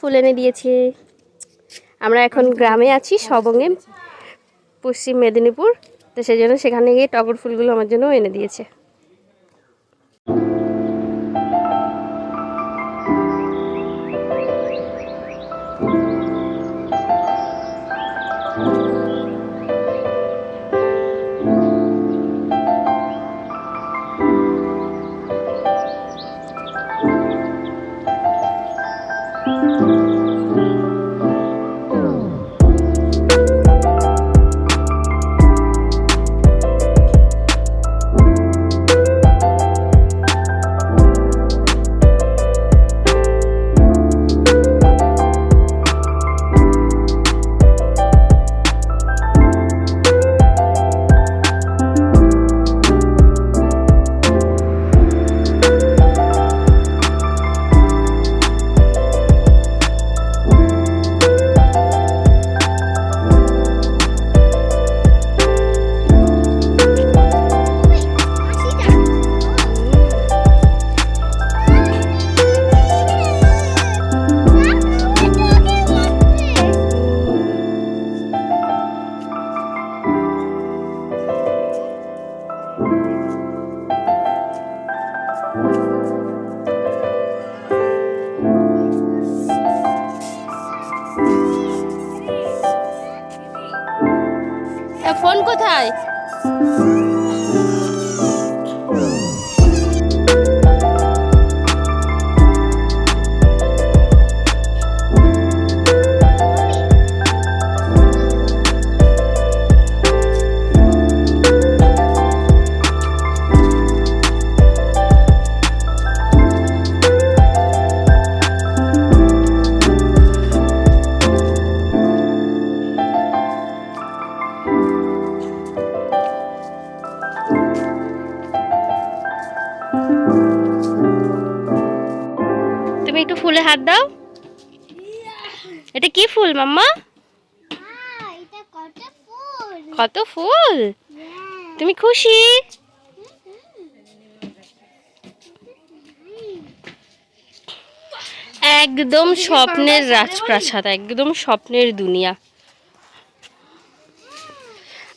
ফুল এনে দিয়েছে। আমরা এখন গ্রামে আছি, সবঙ্গে, পশ্চিম মেদিনীপুর। তো সেই জন্য সেখানে গিয়ে টগর ফুলগুলো আমার জন্য এনে দিয়েছে। ফোন কোথায়? একটু ফুলে হাত দাও। এটা কি ফুল মাম্মা? কত ফুল? কত ফুল? তুমি খুশি? একদম স্বপ্নের রাজপ্রাসাদ একদম স্বপ্নের দুনিয়া।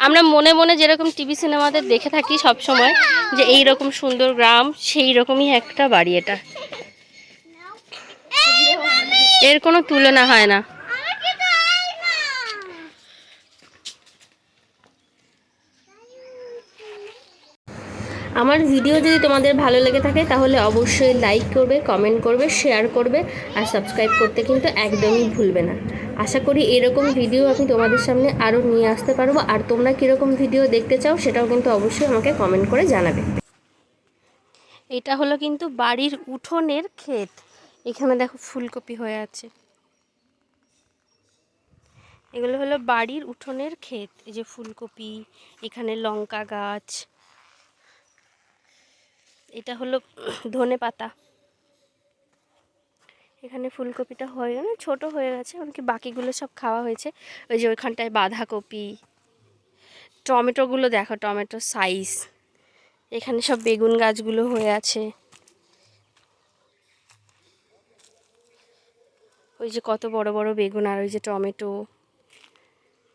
আমরা মনে মনে যেরকম টিভি সিনেমাতে দেখে থাকি সব সময় যে এই রকম সুন্দর গ্রাম সেই রকমই একটা বাড়ি এটা। এর কোনো তুলনা হয় না। আমার ভিডিও যদি তোমাদের ভালো লেগে থাকে তাহলে অবশ্যই লাইক করবে কমেন্ট করবে শেয়ার করবে আর সাবস্ক্রাইব করতে কিন্তু একদমই ভুলবে না। আশা করি এরকম ভিডিও আমি তোমাদের সামনে আরও নিয়ে আসতে পারব আর তোমরা কীরকম ভিডিও দেখতে চাও সেটাও কিন্তু অবশ্যই আমাকে কমেন্ট করে জানাবে। এটা হলো কিন্তু বাড়ির উঠোনের ক্ষেত। এখানে দেখো ফুলকপি হয়ে আছে। এগুলো হলো বাড়ির উঠোনের ক্ষেত। এই যে ফুলকপি, এখানে লঙ্কা গাছ। এটা হলো ধনে পাতা। এখানে ফুলকপিটা হয়ে গেল ছোট হয়ে গেছে, এমনকি বাকিগুলো সব খাওয়া হয়েছে। ওই যে ওইখানটায় বাঁধাকপি। টমেটোগুলো দেখো টমেটো সাইজ এখানে সব বেগুন গাছগুলো হয়ে আছে। ওই যে কত বড় বড় বেগুন আর ওই যে টমেটো।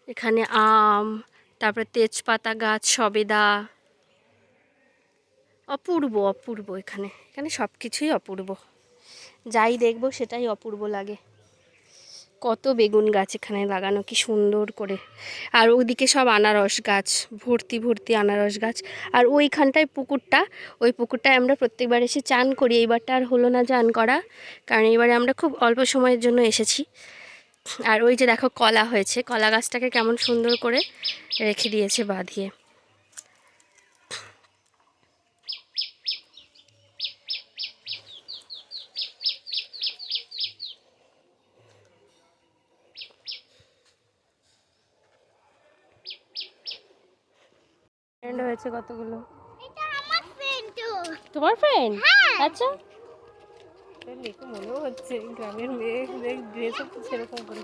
এখানে আম, তারপরে তেজপাতা গাছ, সবেদা। অপূর্ব অপূর্ব এখানে। এখানে সব কিছুই অপূর্ব। যাই দেখব সেটাই অপূর্ব লাগে। কত বেগুন গাছ এখানে লাগানো, কি সুন্দর করে। আর ওদিকে সব আনারস গাছ, ভর্তি ভর্তি আনারস গাছ। আর ওইখানটায় পুকুরটা, ওই পুকুরটায় আমরা প্রত্যেকবার এসে চান করি। এইবারটা আর হলো না চান করা, কারণ এবারে আমরা খুব অল্প সময়ের জন্য এসেছি। আর ওই যে দেখো কলা হয়েছে, কলা গাছটাকে কেমন সুন্দর করে রেখে দিয়েছে বাঁধিয়ে। ফ্রেন্ড হয়েছে কতগুলো? এটা আমার ফ্রেন্ড তো। তোমার ফ্রেন্ড হ্যাঁ। আচ্ছা। দেখো মনে হচ্ছে গ্রামের মেয়ে ড্রেস হচ্ছে সেরকম করে।